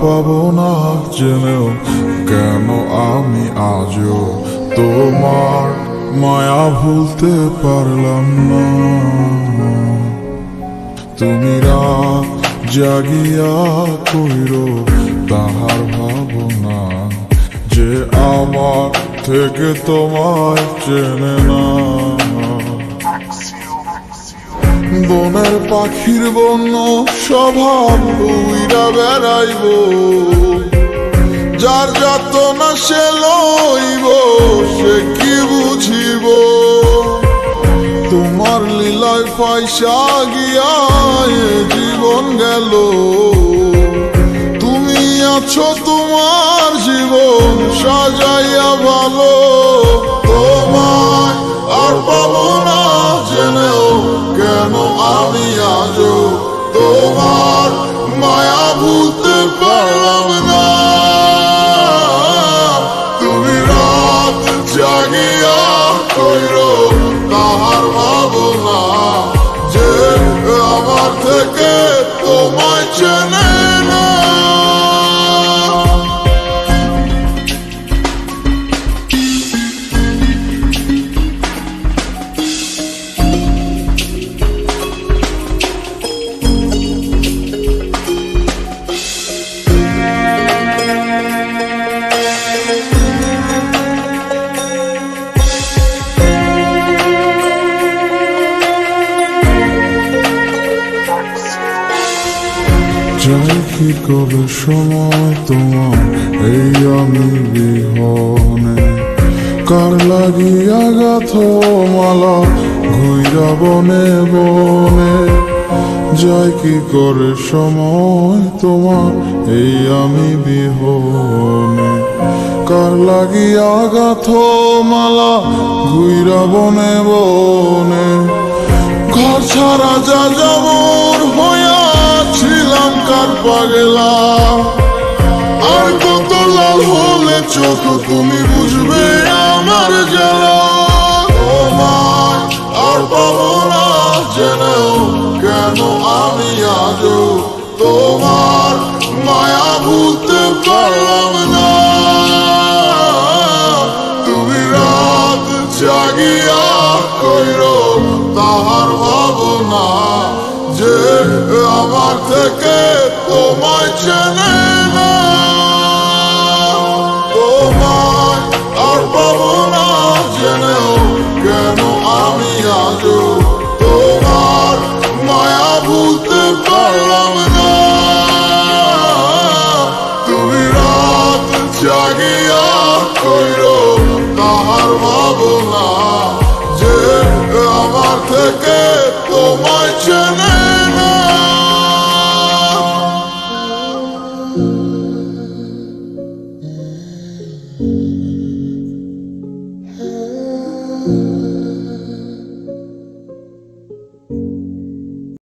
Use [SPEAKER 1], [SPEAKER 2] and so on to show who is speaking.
[SPEAKER 1] পাবো না, জেনেও কেন আমি আজও তোমার মায়া ভুলতে পারলাম না। তুমি রাত জাগিয়া কইর, তাহার ভাবনা যে আমার থেকে তোমায় চেনে না। বনের পাখির বন্য স্বভাব উইরা বেড়াইব। যার যত না সে লইব, সে কি বুঝিব? তোমার লীলায় পয়সা গিয়া জীবন গেল। তুমি আছো তোমার জীবন সাজাইয়া ভালো। তোমায় আর পাবো যাই কি করে, সময় তোমার, এই আমি বিহনে। কার লাগিয়া গাথ মালা ঘুইরা বনে বনে। যাই কি করে, সময় তোমার, এই আমি বিহনে। কার লাগিয়া গাথ মালা ঘুইরা বনে বনে। ঘর ছাড়া যা কার পাগলা। আর কত লাল হলে চোখ তুমি বুঝবে আমার জ্বালা। আর পাবো না জেনেও কেন আমি আজও তোমার মায়া ভুলতে পারলাম না। তুমি রাত জাগিয়া কইর তাহার ভাবনা যে আমার থেকে তোমায় চেনে আর পাবো না জেনেও কেন আমি আজও তোমার মায়া ভুলতে তুমি রাত জাগিয়া কইর তাহার ভাবনা যে আমার থেকে তোমায় চেনে